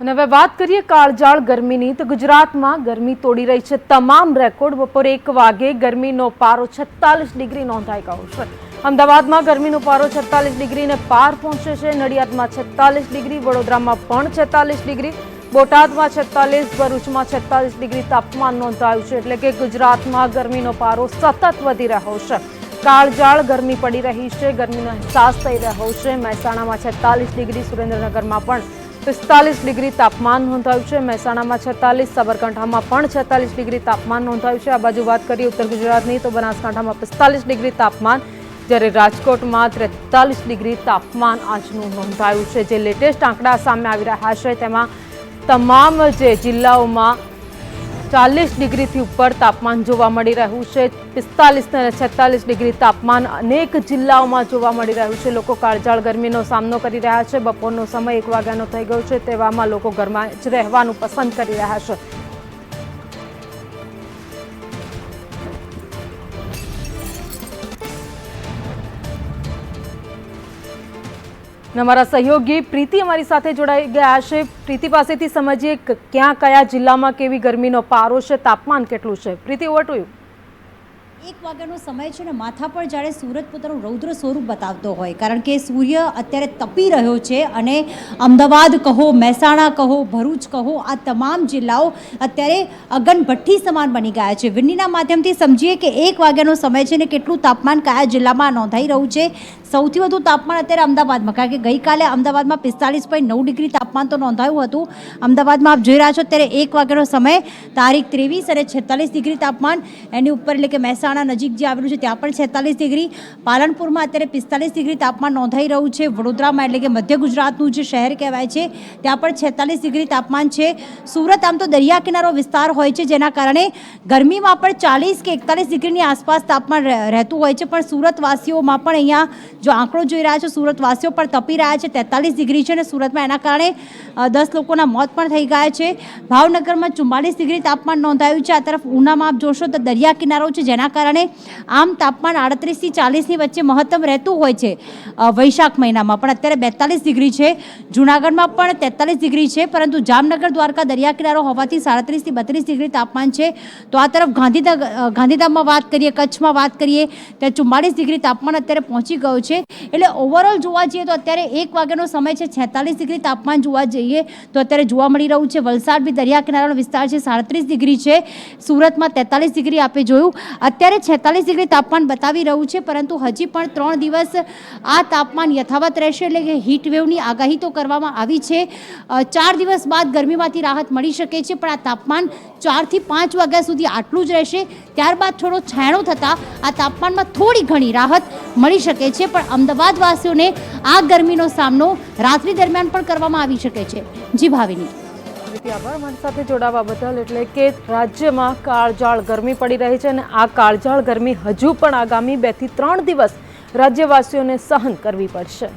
અને હવે વાત કરીએ કાળજાળ ગરમીની, તો ગુજરાતમાં ગરમી તોડી રહી છે. તમામ રેકોર્ડ બપોરે એક વાગે ગરમીનો પારો છત્તાલીસ ડિગ્રી નોંધાઈ ગયો છે. અમદાવાદમાં ગરમીનો પારો છત્તાલીસ ડિગ્રીને પાર પહોંચ્યો છે. નડિયાદમાં છત્તાલીસ ડિગ્રી, વડોદરામાં પણ છત્તાલીસ ડિગ્રી, બોટાદમાં છત્તાલીસ ભરૂચમાં છત્તાલીસ ડિગ્રી તાપમાન નોંધાયું છે. એટલે કે ગુજરાતમાં ગરમીનો પારો સતત વધી રહ્યો છે. કાળજાળ ગરમી પડી રહી છે, ગરમીનો અહેસાસ થઈ રહ્યો છે. મહેસાણામાં છત્તાલીસ ડિગ્રી, સુરેન્દ્રનગરમાં પણ પિસ્તાલીસ ડિગ્રી તાપમાન નોંધાયું છે. મહેસાણામાં છેતાલીસ, સાબરકાંઠામાં પણ છેતાલીસ ડિગ્રી તાપમાન નોંધાયું છે. આ બાજુ વાત કરીએ ઉત્તર ગુજરાતની, તો બનાસકાંઠામાં પિસ્તાલીસ ડિગ્રી તાપમાન, જ્યારે રાજકોટમાં ત્રેતાલીસ ડિગ્રી તાપમાન આજનું નોંધાયું છે. જે લેટેસ્ટ આંકડા સામે આવી રહ્યા છે, તેમાં તમામ જે જિલ્લાઓમાં ચાલીસ ડિગ્રીથી ઉપર તાપમાન જોવા મળી રહ્યું છે. પિસ્તાલીસ અને છેતાલીસ ડિગ્રી તાપમાન અનેક જિલ્લાઓમાં જોવા મળી રહ્યું છે. લોકો કાળજાળ ગરમીનો સામનો કરી રહ્યા છે. બપોરનો સમય એક વાગ્યાનો થઈ ગયો છે. તેવામાં લોકો ઘરમાં જ રહેવાનું પસંદ કરી રહ્યા છે. અમારા સહયોગી પ્રીતિ અમારી સાથે જોડાઈ ગયા છે. પ્રીતિ પાસેથી સમજીએ ક્યાં, કયા જિલ્લામાં કેવી ગરમીનો પારો છે, તાપમાન કેટલું છે? પ્રીતિ ઓવર ટુ યુ એક વાગ્યાનો સમય છે ને માથા પર જ્યારે સૂરજ પોતાનું રૌદ્ર સ્વરૂપ બતાવતો હોય. કારણ કે સૂર્ય અત્યારે તપી રહ્યો છે અને અમદાવાદ કહો, મહેસાણા કહો, ભરૂચ કહો, આ તમામ જિલ્લાઓ અત્યારે અગનભઠ્ઠી સમાન બની ગયા છે. વિન્નીના માધ્યમથી સમજીએ કે એક વાગ્યાનો સમય છે ને કેટલું તાપમાન કયા જિલ્લામાં નોંધાઈ રહ્યું છે. સૌથી વધુ તાપમાન અત્યારે અમદાવાદમાં, કારણ કે ગઈકાલે અમદાવાદમાં પિસ્તાલીસ પોઈન્ટ નવ ડિગ્રી તાપમાન તો નોંધાયું હતું. અમદાવાદમાં આપ જોઈ રહ્યા છો, અત્યારે એક વાગ્યાનો સમય, તારીખ ત્રેવીસ અને છેતાલીસ ડિગ્રી તાપમાન. એની ઉપર એટલે કે મહેસાણા નજીક જે આવેલું છે ત્યાં પણ છેતાલીસ ડિગ્રી. પાલનપુરમાં અત્યારે પિસ્તાલીસ ડિગ્રી તાપમાન નોંધાઈ રહ્યું છે. વડોદરામાં એટલે કે મધ્ય ગુજરાતનું જે શહેર કહેવાય છે, ત્યાં પણ છેતાલીસ ડિગ્રી તાપમાન છે. સુરત આમ તો દરિયા કિનારો વિસ્તાર હોય છે, જેના કારણે ગરમીમાં પણ ચાલીસ કે એકતાલીસ ડિગ્રીની આસપાસ તાપમાન રહેતું હોય છે. પણ સુરતવાસીઓમાં પણ અહીંયા જો આંકડો જોઈ રહ્યા છે, સુરતવાસીઓ પણ તપી રહ્યા છે. તેતાલીસ ડિગ્રી છે અને સુરતમાં એના કારણે દસ લોકોના મોત પણ થઈ ગયા છે. ભાવનગરમાં ચુમ્માલીસ ડિગ્રી તાપમાન નોંધાયું છે. આ તરફ ઉનામાં આપ જોશો તો દરિયા કિનારો છે, જેના કારણે આમ તાપમાન આડત્રીસથી ચાલીસની વચ્ચે મહત્તમ રહેતું હોય છે વૈશાખ મહિનામાં. પણ અત્યારે બેતાલીસ ડિગ્રી છે. જુનાગઢમાં પણ તેતાલીસ ડિગ્રી છે, પરંતુ જામનગર, દ્વારકા, દરિયા કિનારો હોવાથી સાડત્રીસથી બત્રીસ ડિગ્રી તાપમાન છે. તો આ તરફ ગાંધીનગર ગાંધીધામમાં વાત કરીએ, કચ્છમાં વાત કરીએ ત્યાં ચુમ્માળીસ ડિગ્રી તાપમાન અત્યારે પહોંચી ગયું છે. એટલે ઓવરઓલ જોવા જઈએ તો અત્યારે એક વાગ્યાનો સમય છે, છેતાલીસ ડિગ્રી તાપમાન જોવા જઈએ તો અત્યારે જોવા મળી રહ્યું છે. વલસાડ બી દરિયા કિનારાનો વિસ્તાર છે, સાડત્રીસ ડિગ્રી છે. સુરતમાં તેતાલીસ ડિગ્રી આપે જોયું. અત્યારે છેતાલીસ ડિગ્રી તાપમાન બતાવી રહ્યું છે, પરંતુ હજી પણ ત્રણ દિવસ આ તાપમાન યથાવત રહેશે એટલે કે હીટ વેવની આગાહી તો કરવામાં આવી છે. ચાર દિવસ બાદ ગરમીમાંથી રાહત મળી શકે છે, પણ આ તાપમાન ચારથી પાંચ વાગ્યા સુધી આટલું જ રહેશે. ત્યારબાદ થોડો છાંયડો થતાં આ તાપમાનમાં થોડી ઘણી રાહત મળી શકે છે, પણ અમદાવાદવાસીઓને આ ગરમીનો સામનો રાત્રિ દરમિયાન પણ કરવામાં આવી શકે છે. જી ભાવિની. પ્રીતિ આભાર મારી સાથે જોડાવા બદલ એટલે કે રાજ્યમાં કાળજાળ ગરમી પડી રહી છે અને આ કાળજાળ ગરમી હજુ પણ આગામી બેથી ત્રણ દિવસ રાજ્યવાસીઓને સહન કરવી પડશે.